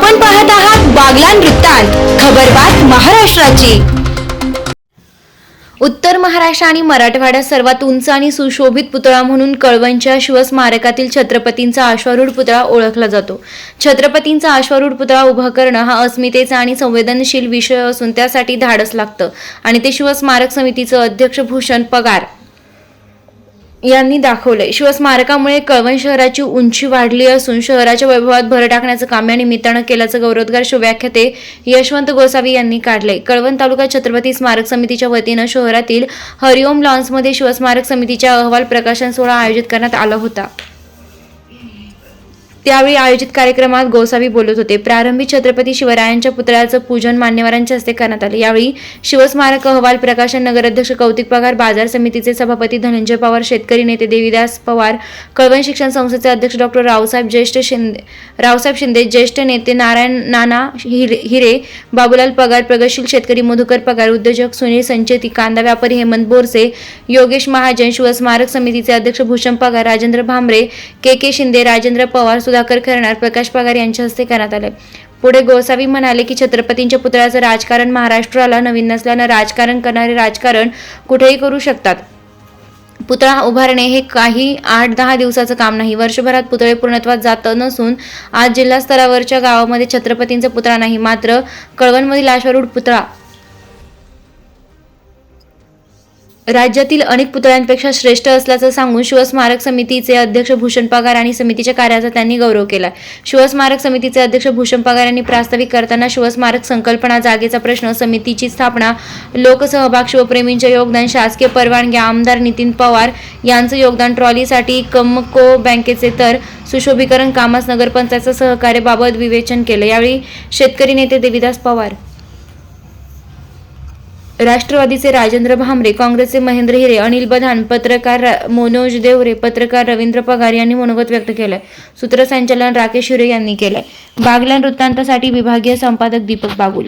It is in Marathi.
आपण पाहत आहात बागलान वृत्तांत खबरबात महाराष्ट्राची. उत्तर महाराष्ट्र आणि मराठवाड्यात सर्वात उंच आणि सुशोभित पुतळा म्हणून कळवणच्या शिवस्मारकातील छत्रपतींचा अश्वारूढ पुतळा ओळखला जातो. छत्रपतींचा अश्वारूढ पुतळा उभा करणं हा अस्मितेचा आणि संवेदनशील विषय असून त्यासाठी धाडस लागतं. आणि ते शिवस्मारक समितीचं अध्यक्ष भूषण पगार. यांनी दाखवले शिवस्मारकामुळे कळवण शहराची उंची वाढली असून शहराच्या वैभवात भर टाकण्याचं काम या निमित्तानं केल्याचं गौरवोद्गार शिवव्याख्याते यशवंत गोसावी यांनी काढले कळवण तालुका छत्रपती स्मारक समितीच्या वतीनं शहरातील हरिओम लॉन्समध्ये शिवस्मारक समितीच्या अहवाल प्रकाशन सोहळा आयोजित करण्यात आला होता. त्यावेळी आयोजित कार्यक्रमात गोसावी बोलत होते. प्रारंभी छत्रपती शिवरायांच्या पुतळ्याचं पूजन मान्यवरांच्या हस्ते करण्यात आले. यावेळी शिवस्मारक अहवाल प्रकाशन नगराध्यक्ष कौतिक पगार बाजार समितीचे सभापती धनंजय पवार शेतकरी नेते देवीदास पवार कळवण शिक्षण संस्थेचे अध्यक्ष डॉक्टर रावसाहेब ज्येष्ठ शिंदे रावसाहेब शिंदे ज्येष्ठ नेते नारायण नाना हिरे हिरे बाबूलाल पगार प्रगतशील शेतकरी मधुकर पगार उद्योजक सुनील संचेती कांदा व्यापारी हेमंत बोरसे योगेश महाजन शिवस्मारक समितीचे अध्यक्ष भूषण पगार राजेंद्र भांबरे के के शिंदे राजेंद्र पवार सुधाकर खरणार प्रकाश पगार यांच्या हस्ते करण्यात आले पुढे गोसावी म्हणाले की छत्रपतींच्या पुतळ्याचं राजकारण महाराष्ट्राला नवीन नसल्यानं राजकारण करणारे राजकारण कुठेही करू शकतात. पुतळा उभारणे हे काही आठ दहा दिवसाचं काम नाही. वर्षभरात पुतळे पूर्णत्वात जात नसून आज जिल्हा स्तरावरच्या गावामध्ये छत्रपतींचा पुतळा नाही. मात्र कळवणमधील आशारूढ पुतळा राज्यातील अनेक पुतळ्यांपेक्षा श्रेष्ठ असल्याचं सांगून शिवस्मारक समितीचे अध्यक्ष भूषण पगार आणि समितीच्या कार्याचा त्यांनी गौरव केला शिवस्मारक समितीचे अध्यक्ष भूषण पगार यांनी प्रास्ताविक करताना शिवस्मारक संकल्पना जागेचा प्रश्न समितीची स्थापना लोकसहभाग शिवप्रेमींचे योगदान शासकीय परवानगी आमदार नितीन पवार यांचं योगदान ट्रॉलीसाठी कमको बँकेचे तर सुशोभीकरण कामास नगरपंचायतचं सहकार्याबाबत विवेचन केलं. यावेळी शेतकरी नेते देविदास पवार राष्ट्रवादीचे राजेंद्र भामरे काँग्रेसचे महेंद्र हिरे अनिल बधान पत्रकार मनोज देवरे पत्रकार रवींद्र पगार यांनी मनोगत व्यक्त केलंय. सूत्रसंचालन राकेश हिरे यांनी केलंय. बागलान वृत्तांतासाठी विभागीय संपादक दीपक बागुल.